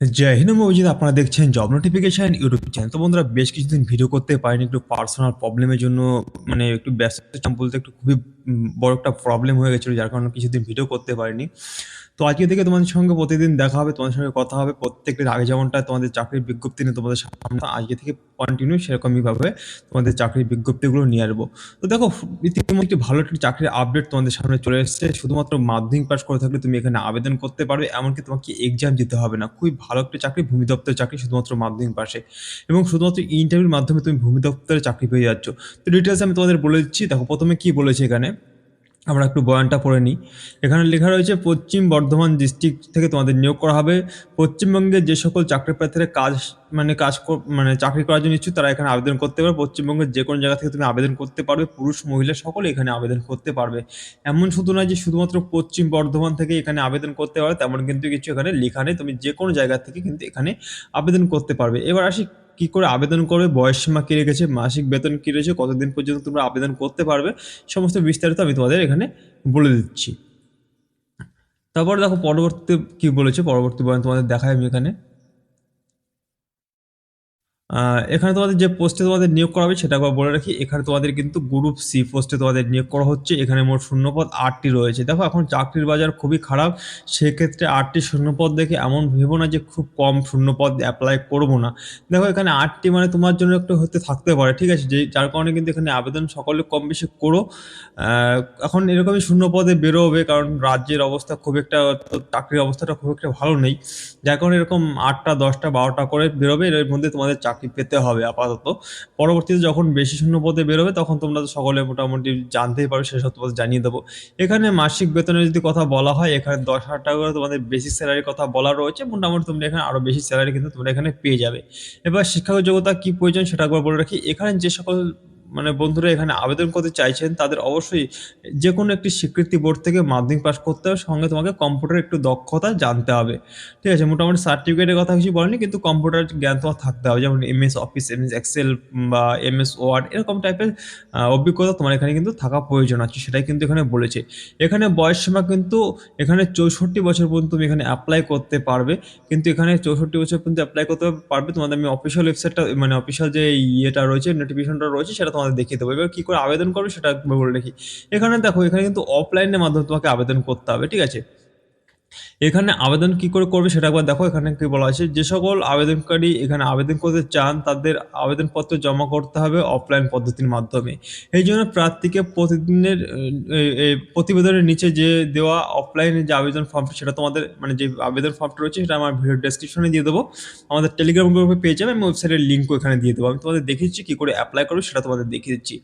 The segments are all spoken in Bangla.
জয় হিন্দ মজিদ আপনারা দেখছেন জব নোটিফিকেশন ইউটিউব চ্যানেল তো বন্ধুরা, বেশ কিছুদিন ভিডিও করতে পারিনি, একটু পার্সোনাল প্রবলেমের জন্য মানে একটু ব্যস্ত বলতে একটু খুবই বড় একটা প্রবলেম হয়ে গেছিল, যার কারণে কিছুদিন ভিডিও করতে পারিনি। তো আজকে থেকে তোমাদের সঙ্গে প্রতিদিন দেখা হবে, তোমাদের সঙ্গে কথা হবে। প্রত্যেকদিন আগে যেমনটা তোমাদের চাকরির বিজ্ঞপ্তি নিয়ে তোমাদের সামনে, আজকে থেকে কন্টিনিউ সেরকমইভাবে তোমাদের চাকরির বিজ্ঞপ্তিগুলো নিয়ে আসব। তো দেখো, ইতিমধ্যে একটি ভালো একটি চাকরির আপডেট তোমাদের সামনে চলে এসেছে। শুধুমাত্র মাধ্যমিক পাস করে থাকলে তুমি এখানে আবেদন করতে পারবে, এমনকি তোমাকে এক্সাম দিতে হবে না। খুবই ভালো একটি চাকরি, ভূমি দপ্তরের চাকরি শুধুমাত্র মাধ্যমিক পাশে এবং শুধুমাত্র ইন্টারভিউর মাধ্যমে তুমি ভূমি দপ্তরের চাকরি পেয়ে যাচ্ছ। তো ডিটেলস আমি তোমাদের বলে দিচ্ছি। দেখো, প্রথমে কি বলেছে এখানে? আমরা একটু বয়ানটা পড়ে নিই। এখানে লেখা রয়েছে, পশ্চিম বর্ধমান ডিস্ট্রিক্ট থেকে তোমাদের নিয়োগ করা হবে। পশ্চিমবঙ্গে যে সকল চাকরি প্রার্থীরা কাজ মানে কাজ মানে চাকরি করার জন্য ইচ্ছুক, তারা এখানে আবেদন করতে পারবে। পশ্চিমবঙ্গের যে কোনো জায়গা থেকে তুমি আবেদন করতে পারবে। পুরুষ, মহিলা সকলে এখানে আবেদন করতে পারবে। এমন শুধু নয় যে শুধুমাত্র পশ্চিম বর্ধমান থেকে এখানে আবেদন করতে পারবে, তেমন কিন্তু কিছু এখানে লেখা নেই। তুমি যে কোনো জায়গা থেকে কিন্তু এখানে আবেদন করতে পারবে। এবার আসি কি করে আবেদন করবে, বয়স সীমা কী রেখেছে, মাসিক বেতন কী রয়েছে, কতদিন পর্যন্ত তোমরা আবেদন করতে পারবে, সমস্ত বিস্তারিত আমি তোমাদের এখানে বলে দিচ্ছি। তারপর দেখো পরবর্তী কি বলেছে, পরবর্তী বয়ান তোমাদের দেখাই আমি এখানে। এখানে তোমাদের যে পোস্টে তোমাদের নিয়োগ করা হবে সেটা একবার বলে রাখি। এখানে তোমাদের কিন্তু গ্রুপ সি পোস্টে তোমাদের নিয়োগ করা হচ্ছে। এখানে মোট শূন্যপদ আটটি রয়েছে। দেখো, এখন চাকরির বাজার খুবই খারাপ। সেক্ষেত্রে আটটি শূন্যপদ দেখে এমন ভেবো না যে খুব কম শূন্যপদ অ্যাপ্লাই করব না। দেখো, এখানে আটটি মানে তোমার জন্য একটু হতে থাকতে পারে, ঠিক আছে? যে, যার কারণে কিন্তু এখানে আবেদন সকলে কম বেশি করো। এখন এরকমই শূন্যপদে বেরোবে, কারণ রাজ্যের অবস্থা খুব একটা, চাকরির অবস্থাটা খুব একটা ভালো নেই। যার কারণে এরকম আটটা, দশটা, বারোটা করে বেরোবে। এর মধ্যে তোমাদের চাকরি পেতে হবে আপাতত। পরবর্তীতে যখন বেশি শূন্য পদে বেরোবে, তখন তোমরা সকলে মোটামুটি জানতেই পারো সেসব তোমাদের জানিয়ে দেবো। এখানে মাসিক বেতনের যদি কথা বলা হয়, এখানে দশ হাজার টাকা করে তোমাদের বেসিক স্যালারির কথা বলা রয়েছে। মোটামুটি তোমরা এখানে আরও বেশি স্যালারি কিন্তু তোমরা এখানে পেয়ে যাবে। এবার শিক্ষাগত যোগ্যতা কী প্রয়োজন সেটা একবার বলে রাখি। এখানে যে সকল মানে বন্ধুরা এখানে আবেদন করতে চাইছেন, তাদের অবশ্যই যে কোনো একটি স্বীকৃতি বোর্ড থেকে মাধ্যমিক পাস করতে হবে। সঙ্গে তোমাকে কম্পিউটার একটু দক্ষতা জানতে হবে। ঠিক আছে, মোটামুটি সার্টিফিকেটের কথা কিছু বলেনি, কিন্তু কম্পিউটার জ্ঞান তোমার থাকতে হবে। যেমন এমএস অফিস এমএস এক্সেল বা এমএস ওয়ার্ড এরকম টাইপের অভিজ্ঞতা তোমার এখানে কিন্তু থাকা প্রয়োজন আছে, সেটাই কিন্তু এখানে বলেছে। এখানে বয়স সীমা কিন্তু এখানে চৌষট্টি বছর পর্যন্ত তুমি এখানে অ্যাপ্লাই করতে পারবে। কিন্তু এখানে চৌষট্টি বছর পর্যন্ত অ্যাপ্লাই করতে পারবে, তোমাদের আমি অফিসিয়াল ওয়েবসাইটটা মানে অফিসিয়াল যে ইয়েটা রয়েছে নোটিফিকেশনটা রয়েছে, সেটা তোমাদের দেখিয়ে দেবো। এবার কী করে আবেদন করবে সেটা বলে রাখি। এখানে দেখো, এখানে কিন্তু অফলাইনের মাধ্যমে তোমাকে আবেদন করতে হবে, ঠিক আছে? এখানে আবেদন কি করে করবে সেটা একবার দেখো, এখানে কি বলা আছে, যে সকল আবেদনকারী এখানে আবেদন করতে চান, তাদের আবেদনপত্র জমা করতে হবে অফলাইন পদ্ধতির মাধ্যমে। এই জন্য প্রার্থীকে প্রতিদিনের প্রতিবেদনের নিচে যে দেওয়া অফলাইনে যে আবেদন ফর্মটা সেটা তোমাদের মানে যে আবেদন ফর্মটা রয়েছে, সেটা আমার ভিডিও ডেসক্রিপশনে দিয়ে দেবো। আমাদের টেলিগ্রাম গ্রুপে পেয়ে যাবে, আমি ওয়েবসাইটের লিঙ্কও এখানে দিয়ে দেবো। আমি তোমাদের দেখিয়েছি কী করে অ্যাপ্লাই করবে, সেটা তোমাদের দেখিয়ে দিচ্ছি।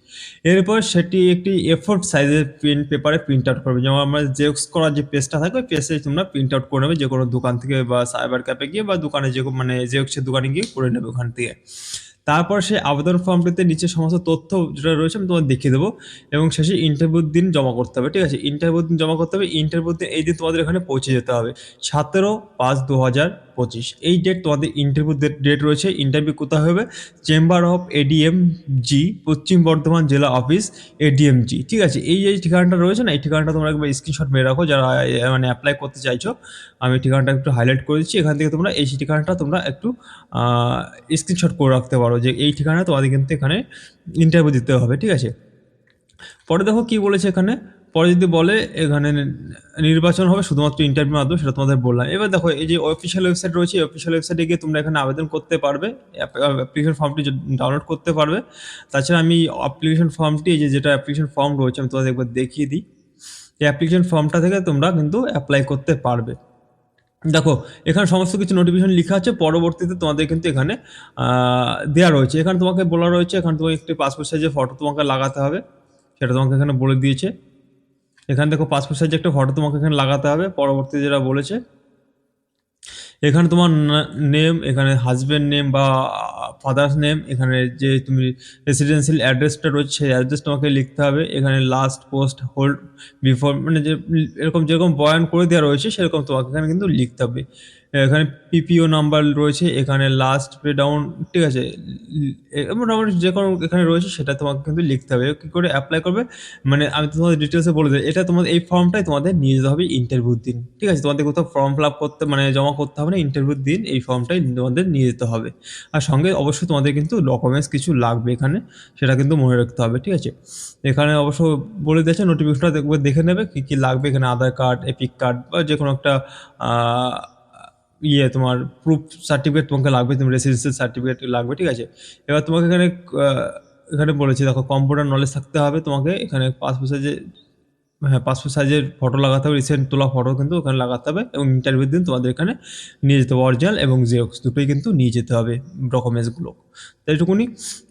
এরপর সেটি একটি এফোর্ট সাইজের প্রিন্ট পেপারে প্রিন্ট আউট করবে। যেমন আমরা জেরক্স করার যে পেজটা থাকে, ওই পেজে তোমরা প্রিন্ট আউট করে নেবে যে কোনো দোকান থেকে বা সাইবার ক্যাপে গিয়ে বা দোকানে যে মানে যে হচ্ছে দোকানে গিয়ে করে নেবে ওখান থেকে। তারপর সেই আবেদন ফর্মটিতে নিচে সমস্ত তথ্য যেটা রয়েছে আমি তোমাকে দেখিয়ে দেবো এবং শেষে ইন্টারভিউর দিন জমা করতে হবে, ঠিক আছে? ইন্টারভিউর দিন জমা করতে হবে ইন্টারভিউর দিন এই দিন তোমাদের এখানে পৌঁছে যেতে হবে। সতেরো পাঁচ দু হাজার পঁচিশ। এই ডেট তোমাদের ইন্টারভিউ ডেট রয়েছে ইন্টারভিউ কোথায় হবে? চেম্বার অফ এডিএম জি পশ্চিম বর্ধমান জেলা অফিস এডিএম জি ঠিক আছে? এই যে ঠিকানাটা রয়েছে না, এই ঠিকানাটা তোমরা একবার স্ক্রিনশট মেরে রাখো, যারা মানে অ্যাপ্লাই করতে চাইছো। আমি ঠিকানাটা একটু হাইলাইট করে দিচ্ছি। এখান থেকে তোমরা এই ঠিকানাটা তোমরা একটু স্ক্রিনশট করে রাখতে পারো যে এই ঠিকানা তোমাদের কিন্তু এখানে ইন্টারভিউ দিতে হবে, ঠিক আছে? পরে দেখো কি বলেছে এখানে। পরে যদি বলে এখানে নির্বাচন হবে শুধুমাত্র ইন্টারভিউ মাধ্যমে, সেটা তোমাদের বললাম। এবার দেখো, এই যে অফিসিয়াল ওয়েবসাইট রয়েছে, এই অফিসিয়াল ওয়েবসাইটে গিয়ে তোমরা এখানে আবেদন করতে পারবে। অ্যাপ্লিকেশন ফর্মটি ডাউনলোড করতে পারবে। তাছাড়া আমি অ্যাপ্লিকেশন ফর্মটি এই যে যেটা অ্যাপ্লিকেশন ফর্ম রয়েছে, আমি তোমাদের একবার দেখিয়ে দিই। এই অ্যাপ্লিকেশন ফর্মটা থেকে তোমরা কিন্তু অ্যাপ্লাই করতে পারবে। দেখো, এখানে সমস্ত কিছু নোটিফিকেশন লেখা আছে, পরবর্তীতে তোমাদের কিন্তু এখানে দেওয়া রয়েছে। এখানে তোমাকে বলা রয়েছে, এখানে তোমাকে একটি পাসপোর্ট সাইজের ফটো তোমাকে লাগাতে হবে। সেটা তোমাকে এখানে বলে দিয়েছে। এখানে দেখো পাসপোর্ট সাইজ একটা ফটো তোমাকে এখানে লাগাতে হবে পরবর্তী যেটা বলেছে, এখানে তোমার নেম এখানে হাজব্যান্ড নেম বা ফাদার্স নেম এখানে যে তুমি রেসিডেন্সিয়াল অ্যাড্রেসটা রয়েছে সেই অ্যাড্রেস তোমাকে লিখতে হবে, এখানে লাস্ট পোস্ট হোল্ড বিফোর মানে যে, এরকম যেরকম বয়ান করে দেওয়া রয়েছে সেরকম তোমাকে এখানে কিন্তু লিখতে হবে। এখানে পিপিও নাম্বার রয়েছে, এখানে লাস্ট পে ডাউন ঠিক আছে? মোটামুটি যে কোনো এখানে রয়েছে, সেটা তোমাকে কিন্তু লিখতে হবে। কী করে অ্যাপ্লাই করবে? মানে আমি তোমাদের ডিটেলসে বলে দিই, এটা তোমাদের, এই ফর্মটাই তোমাদের নিয়ে যেতে হবে ইন্টারভিউর দিন। ঠিক আছে? তোমাদের কোথাও ফর্ম ফিল আপ করতে মানে জমা করতে হবে না ইন্টারভিউর দিন এই ফর্মটাই তোমাদের নিয়ে যেতে হবে। আর সঙ্গে অবশ্যই তোমাদের কিন্তু ডকুমেন্টস কিছু লাগবে এখানে, সেটা কিন্তু মনে রাখতে হবে, ঠিক আছে? এখানে অবশ্য বলে দিয়েছে নোটিফিকেশনটা দেখবে, দেখে নেবে কী কী লাগবে এখানে, আধার কার্ড এপিক কার্ড বা যে কোনো একটা ইয়ে তোমার প্রুফ সার্টিফিকেট তোমাকে লাগবে, তুমি রেসিডেন্সিয়াল সার্টিফিকেট লাগবে, ঠিক আছে? এবার তোমাকে এখানে এখানে বলেছি, দেখো কম্পিউটার নলেজ থাকতে হবে তোমাকে, এখানে পাসপোর্ট সাইজে হ্যাঁ পাসপোর্ট সাইজের ফটো লাগাতে হবে। রিসেন্ট তোলা ফটো কিন্তু ওখানে লাগাতে হবে এবং ইন্টারভিউ দিন তোমাদের এখানে নিয়ে যেতে হবে অরিজিনাল এবং জেরক্স দুটোই কিন্তু নিয়ে যেতে হবে ডকুমেন্টসগুলো তো এইটুকুনি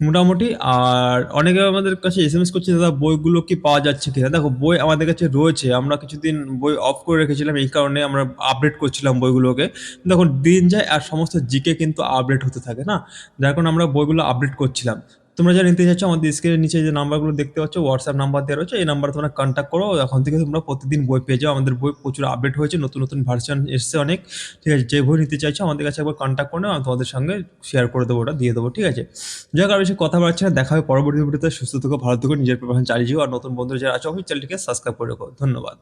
মোটামুটি। আর অনেকে আমাদের কাছে এস এম এস করছে, দাদা, বইগুলো কি পাওয়া যাচ্ছে কিনা? দেখো, বই আমাদের কাছে রয়েছে। আমরা কিছুদিন বই অফ করে রেখেছিলাম, এই কারণে আমরা আপডেট করছিলাম বইগুলোকে। দেখুন, দিন যায় আর সমস্ত জিকে কিন্তু আপডেট হতে থাকে না। যার কারণে আমরা বইগুলো আপডেট করছিলাম। তোমরা যা নিতে চাচ্ছ, আমাদের স্ক্রিনের নিচে যে নাম্বারগুলো দেখতে পাচ্ছ হোয়াটসঅ্যাপ নাম্বার দেওয়া রয়েছে, এই নাম্বারে তোমরা কন্ট্যাক্ট করো। এখন থেকে তোমরা প্রতিদিন বই পেয়ে যাও। আমাদের বই প্রচুর আপডেট হয়েছে, নতুন নতুন ভার্সন এসছে অনেক। ঠিক আছে, যে বই নিতে চাইছো, আমাদের কাছে একবার কন্ট্যাক্ট করে আমি তোমাদের সঙ্গে শেয়ার করে দেবো, ওটা দিয়ে দেবো, ঠিক আছে? যাই হোক আর বেশি কথা বাড়ছে না, দেখা হবে পরবর্তী ভিডিওতে সুস্থ থেকো, ভালো থেকো, নিজের প্রিপারেশন চালিয়ে যাও। আর নতুন বন্ধুরা যারা আছে, অবশ্যই চ্যানেলটিকে সাবস্ক্রাইব করে রাখো। ধন্যবাদ।